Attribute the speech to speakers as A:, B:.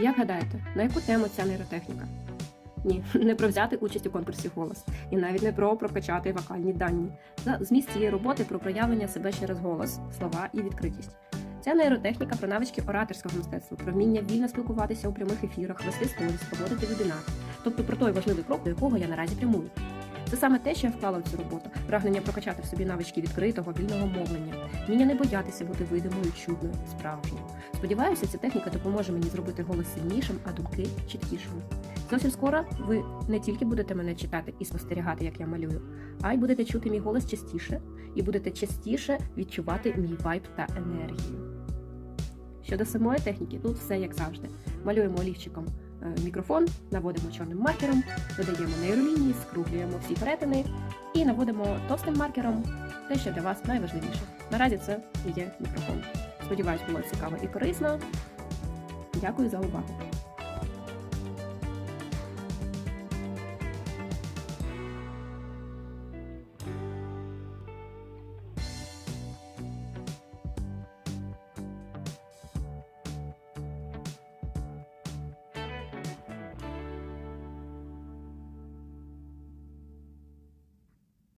A: Як гадаєте, на яку тему ця нейротехніка? Ні, не про взяти участь у конкурсі голос, і навіть не про прокачати вокальні дані. За зміст цієї роботи про проявлення себе через голос, слова і відкритість. Ця нейротехніка про навички ораторського мистецтва, про вміння вільно спілкуватися у прямих ефірах, вести сторіс, проводити вебінари, тобто про той важливий крок, до якого я наразі прямую. Це саме те, що я вклала в цю роботу, прагнення прокачати в собі навички відкритого, вільного мовлення, вміння не боятися бути видимою, чудною, справжньою. Сподіваюся, ця техніка допоможе мені зробити голос сильнішим, а думки чіткішими. Зовсім скоро ви не тільки будете мене читати і спостерігати, як я малюю, а й будете чути мій голос частіше і будете частіше відчувати мій вайб та енергію. Щодо самої техніки, тут все як завжди. Малюємо олівчиком е, мікрофон, наводимо чорним маркером, додаємо нейролінії, скруглюємо всі перетини і наводимо товстим маркером те, що для вас найважливіше. Наразі це і є мікрофон. Сподіваюсь, було цікаво і корисно. Дякую за увагу.